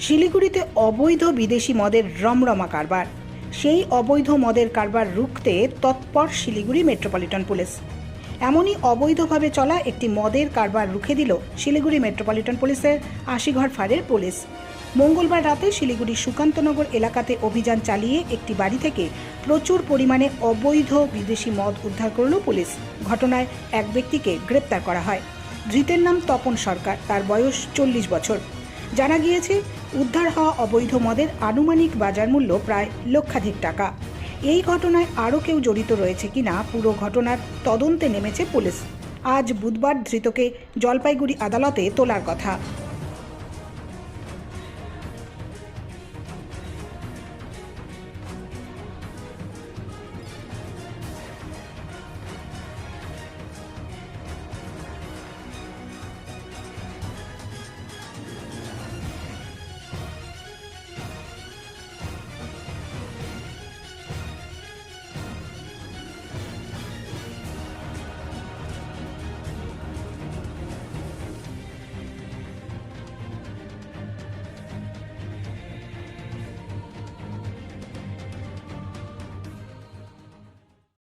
শিলিগুড়িতে অবৈধ বিদেশি মদের রমরমা কারবার। সেই অবৈধ মদের কারবার রুখতে তৎপর শিলিগুড়ি মেট্রোপলিটন পুলিশ। এমনই অবৈধভাবে চলা একটি মদের কারবার রুখে দিল শিলিগুড়ি মেট্রোপলিটন পুলিশের আশিঘর ফাঁড়ের পুলিশ। মঙ্গলবার রাতে শিলিগুড়ির সুকান্তনগর এলাকাতে অভিযান চালিয়ে একটি বাড়ি থেকে প্রচুর পরিমাণে অবৈধ বিদেশি মদ উদ্ধার করল পুলিশ। ঘটনায় এক ব্যক্তিকে গ্রেপ্তার করা হয়। ধৃতের নাম তপন সরকার, তার বয়স চল্লিশ বছর। জানা গিয়েছে, উদ্ধার হওয়া অবৈধ মদের আনুমানিক বাজার মূল্য প্রায় লক্ষাধিক টাকা। এই ঘটনায় আরও কেউ জড়িত রয়েছে কিনা পুরো ঘটনার তদন্তে নেমেছে পুলিশ। আজ বুধবার ধৃতকে জলপাইগুড়ি আদালতে তোলার কথা।